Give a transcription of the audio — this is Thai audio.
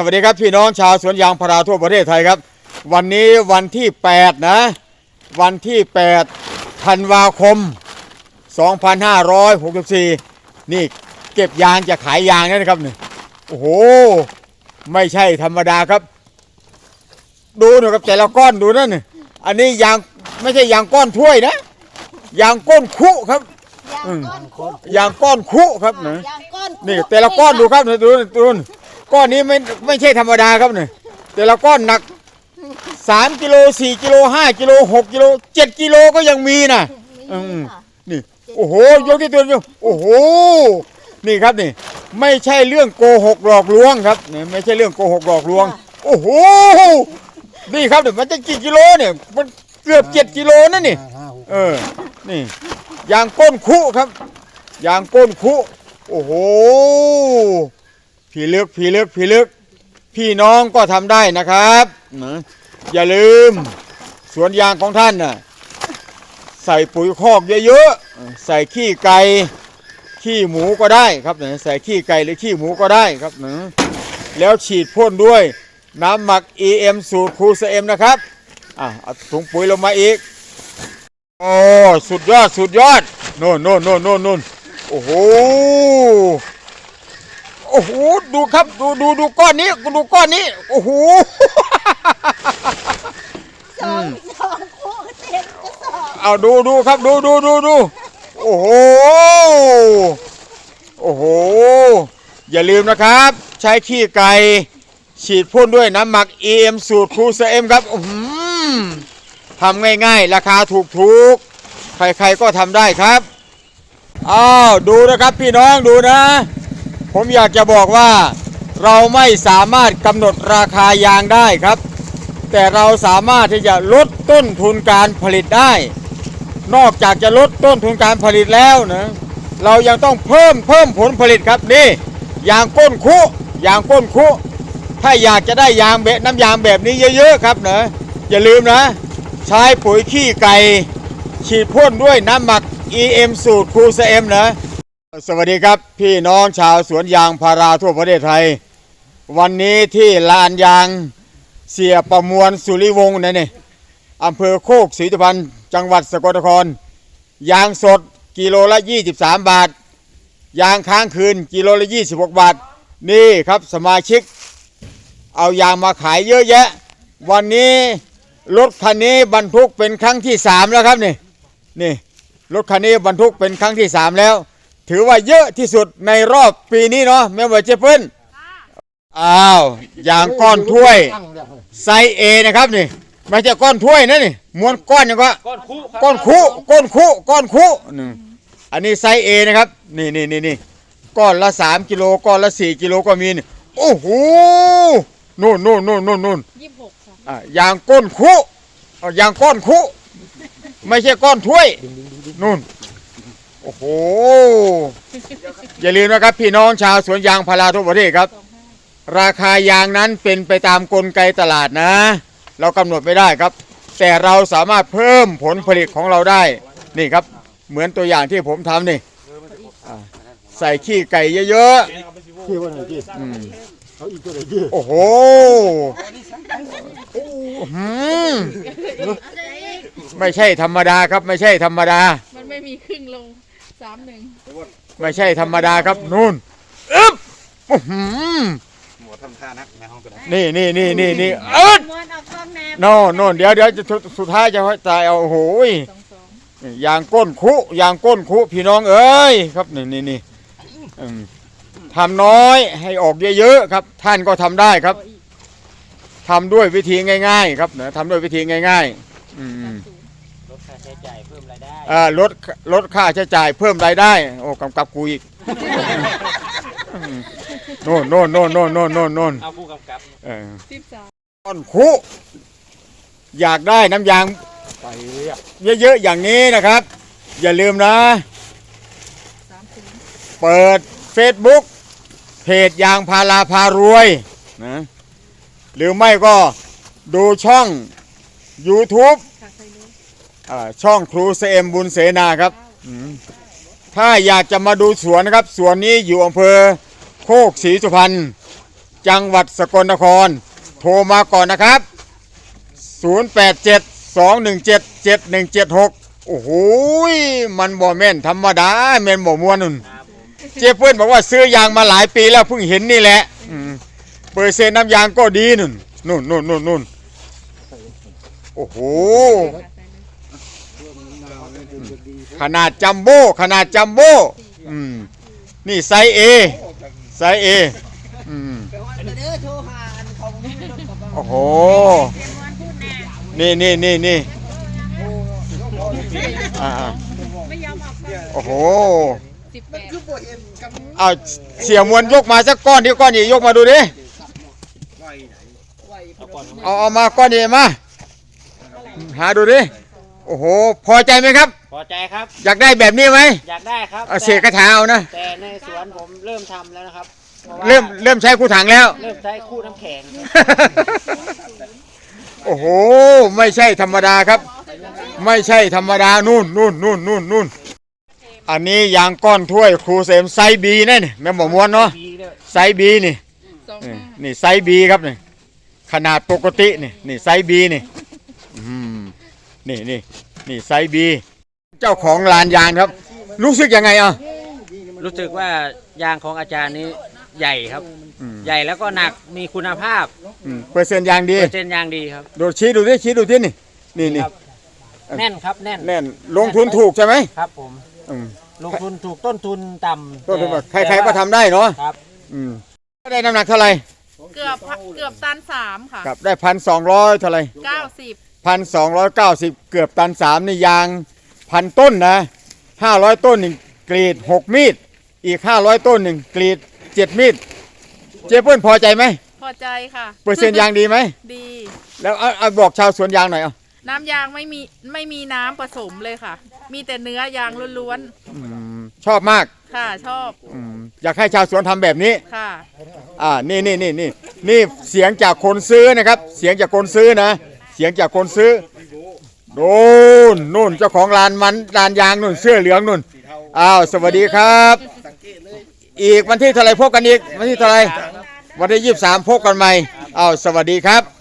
สวัสดีครับพี่น้องชาวสวนยางพาราทั่วประเทศไทยครับ วันนี้วันที่ 8 นะ วันที่8ธันวาคม 2564 นี่เก็บยางจะขายยางนะครับนี่โอ้โห ไม่ใช่ธรรมดาครับ ดูหน่อยครับแต่ละก้อนดูนั่นนี่อันนี้ยางไม่ใช่ยางก้อนถ้วยนะยางก้นคุครับยางอืมก้อนคุกยางก้อนคุครับนะยางก้อนคุกนี่แต่ละก้อนดูครับนี่ดูดู ก้อนนี้ไม่ไม่ใช่ธรรมดาครับนี่แต่ละก้อนหนัก3กิโล4กิโล5กิโล6กิโล7กิโลก็ยังมีนะอืมีมค่ะนี่โอ้โหยกที่ตัวอยู่โอ้โหนี่ครับนี่ ไม่ใช่เรื่องโกหกหลอกลวงครับนี่ไม่ใช่เรื่องโกหกหลอกลวง โอ้โหนี่ครับเนี่ยมันจะกี่กิโลเนี่ยมันเกือบเจ็ดกิโลนั่นนี่เออนี่ยางก้นคุครับยางก้นคุโอ้โห พีลึกพีลึกพีลึก พี่น้องก็ทำได้นะครับนะอย่าลืม สวนยางของท่านน่ะใส่ปุ๋ยคอกเยอะๆใส่ขี้ไก่ขี้หมูก็ได้ครับนะใส่ขี้ไก่หรือขี้หมูก็ได้ครับนะแล้วฉีดพ่นด้วยน้ำหมัก EM สูตรครูเซมนะครับอะถุงปุ๋ยลงมาอีก โอ้สุดยอดสุดยอดโนโน่นโน่นโน่นโน่นโอ้โห โอ้โหดูครับดูดูดูก้อนนี้ดูก้อนนี้โอ้โหสองสองคุกเต็มกระสอบเอาดูดูครับดูดูดูดูโอ้โหโอ้โหอย่าลืมนะครับ ใช้ขี้ไก่ฉีดพ่นด้วยน้ำหมัก EM สูตรครูเซมครับอื้อหือทำง่ายๆ ราคาถูกๆ ใครๆก็ทำได้ครับอ้าวดูนะครับพี่น้องดูนะ ผมอยากจะบอกว่าเราไม่สามารถกำหนดราคายางได้ครับ แต่เราสามารถที่จะลดต้นทุนการผลิตได้ นอกจากจะลดต้นทุนการผลิตแล้วนะเรายังต้องเพิ่มเพิ่มผลผลิตครับนี่ยางก้นคุยางก้นคุถ้าอยากจะได้ยางเบน้ำยางแบบนี้เยอะๆครับเนะอย่าลืมนะ ใช้ปุ๋ยขี้ไก่ฉีดพ่นด้วยน้ำหมัก EM สูตรครูเซมนะ สวัสดีครับพี่น้องชาวสวนยางพาราทั่วประเทศไทย วันนี้ที่ลานยางเสียประมวลสุริวงศ์นะนี่อำเภอโคกศรีสุพรรณจังหวัดสกลนคร ยางสดกิโลละ 23 บาท ยางค้างคืนกิโลละ 26 บาท นี่ครับสมาชิก เอายางมาขายเยอะแยะ วันนี้รถคันนี้บรรทุกเป็นครั้งที่สามแล้วครับนี่นี่รถคันนี้บรรทุกเป็นครั้งที่สามแล้ว ถือว่าเยอะที่สุดในรอบปีนี้เนาะแม่ว่าเจเปิ้ลอ้าวยางก้อนถ้วยไซส์เอนะครับนี่ไม่ใช่ก้อนถ้วยนะนี่มวนก้อนอย่างก็ก้อนคู่ก้อนคุก้อนคุก้อนคุนี่อันนี้ไซส์เอนะครับนี่นี่นี่นี่ก้อนละสามกิโลก้อนละสี่กิโลก็มีนี่โอ้โหนู่นนู่นนู่นนู่นนู่นยี่สิบหกค่ะอะยางก้นคุเอายางก้อนคุไม่ใช่ก้อนถ้วยนู่น อ้โห อย่าลืมนะครับพี่น้องชาวสวนยางพาราทั่วประเทศครับ ราคายางนั้นเป็นไปตามกลไกตลาดนะ เรากำหนดไม่ได้ครับ แต่เราสามารถเพิ่มผลผลิตของเราได้นี่ครับ เหมือนตัวอย่างที่ผมทำนี่อ่าใส่ขี้ไก่เยอะที่ว่าไหนที่ๆอืมเขาอีกตัวไหนที่โอ้โหหืมไม่ใช่ธรรมดาครับไม่ใช่ธรรมดา มันไม่มีครึ่งลงสามหนึ่ง ไม่ใช่ธรรมดาครับนู่นอึ๊บอื้อหือหมวทำท่านักในห้องกันนะนี่นี่นี่นี่นี่อึ๊ดม้วนเอากล้องแนบโน่นโน่นเดี๋ยวเดี๋ยวจะสุดสุดท้ายจะตายเอาโอ้โหยสองสองยางก้นคุยางก้นคุพี่น้องเอ้ยครับนี่นี่นี่อืมทำน้อยให้ออกเยอะๆครับ ท่านก็ทำได้ครับ ขออีกทำด้วยวิธีง่าย ๆ ครับนะทำด้วยวิธีง่าย ๆ อืมลด ค่าใช้จ่ายเพิ่มรายได้อ่าลดลดค่าใช้จ่ายเพิ่มรายได้ โอ้กำกับกูอีกโน่นโน่นโน่นโน่นโน่นโน่นโน่นเอาผู้กำกับ เออสิบสามก้อนคุอยากได้น้ำยางไปอะเยอะๆอย่างนี้นะครับ อย่าลืมนะ สามศูนย์เปิด Facebook เพจยางพาราพารวยนะหรือไม่ก็ดูช่อง YouTube ช่องครูเซมบุญเสนาครับอืมถ้าอยากจะมาดูสวนนะครับ สวนนี้อยู่อำเภอโคกศรีสุพรรณ จังหวัดสกลนคร โทรมาก่อนนะครับ 087 217 7176 โอ้โหยมันบ่แม่นธรรมดาแม่นบ่มวนนุ่นครับผมเจ๊เพื่อนบอกว่าซื้อยางมาหลายปีแล้วเพิ่งเห็นนี่แหละอืมเปอร์เซ็นต์น้ำยางก็ดีนุ่น นุ่นนุ่นนุ่นนุ่นโอ้โห ขนาดจัมโบ้ขนาดจัมโบ้อืมนี่ไซส์เอไซส์เออืมโอ้โหนี่นี่นี่นี่อ่าโอ้โหเอาเสียมวลยกมาสักก้อนที่ก้อนนี้ยกมาดูดิเอาเอามาก้อนนี้มา หาดูดิโอ้โห พอใจไหมครับ พอใจครับ อยากได้แบบนี้ไหมอยากได้ครับเอาเสกกระถาเอานะ แต่ในสวนผมเริ่มทำแล้วนะครับพาะว่าเริ่มเริ่มใช้คู่ถังแล้ว เริ่มใช้คู่น้ำแข็งโอ้โห ไม่ใช่ธรรมดาครับ ไม่ใช่ธรรมดานู่นนู่นนู่นนู่นนู่นอันนี้ยางก้อนถ้วยครูเสมไซบีนั่นนี่แม่หมอมวนเนาะดีด้วยไซบีนี่สองนี่ห้านี่ไซบีครับนี่ขนาดปกตินี่นี่ไซบีนี่อืมนี่นี่นี่ไซบี เจ้าของลานยางครับ รู้สึกยังไงอะรู้สึกว่ายางของอาจารย์นี้ใหญ่ครับ อืมใหญ่แล้วก็หนักมีคุณภาพอืมเปอร์เซ็นต์ยางดี เปอร์เซ็นต์ยางดีครับ โดดชี้ดูดิชี้ดูที่นี่ นี่นี่ครับ แน่นครับแน่นแน่นลงทุนถูกใช่ไหมครับผม อืมลงทุนถูกต้นทุนต่ำต้นทุนแบบแต่ใครๆก็ทำได้เนาะครับ อืมได้น้ำหนักเท่าไหร่เกือบเกือบตันสามค่ะครับได้พันสองร้อยเท่าไหร่เก้าสิบพันสองร้อยเก้าสิบเกือบตันสามนี่ยาง พันต้นนะห้าร้อยต้นหนึ่งกรีดหกมีด อีกห้าร้อยต้นหนึ่งกรีดเจ็ดมีด เจ๊เปิ้ลพอใจไหม พอใจค่ะ เปอร์เซ็นต์ยางดีไหม ดี แล้วเอาเอาบอกชาวสวนยางหน่อยเอาน้ำยางไม่มีไม่มีน้ำผสมเลยค่ะ มีแต่เนื้อยางล้วนอืมชอบมากๆ ค่ะชอบ อืมอยากให้ชาวสวนทำแบบนี้ ค่ะ อ่า นี่นี่นี่นี่นี่เสียงจากคนซื้อนะครับ เสียงจากคนซื้อนะ เสียงจากคนซื้อ โน่นนู่นเจ้าของร้านมันร้านยางนู่นเสื้อเหลืองนู่นอ้าวสวัสดีครับ อีกวันที่เท่าไรพบกันอีกวันที่เท่าไรวันที่ยี่สิบสามพบกันใหม่อ้าวสวัสดีครับ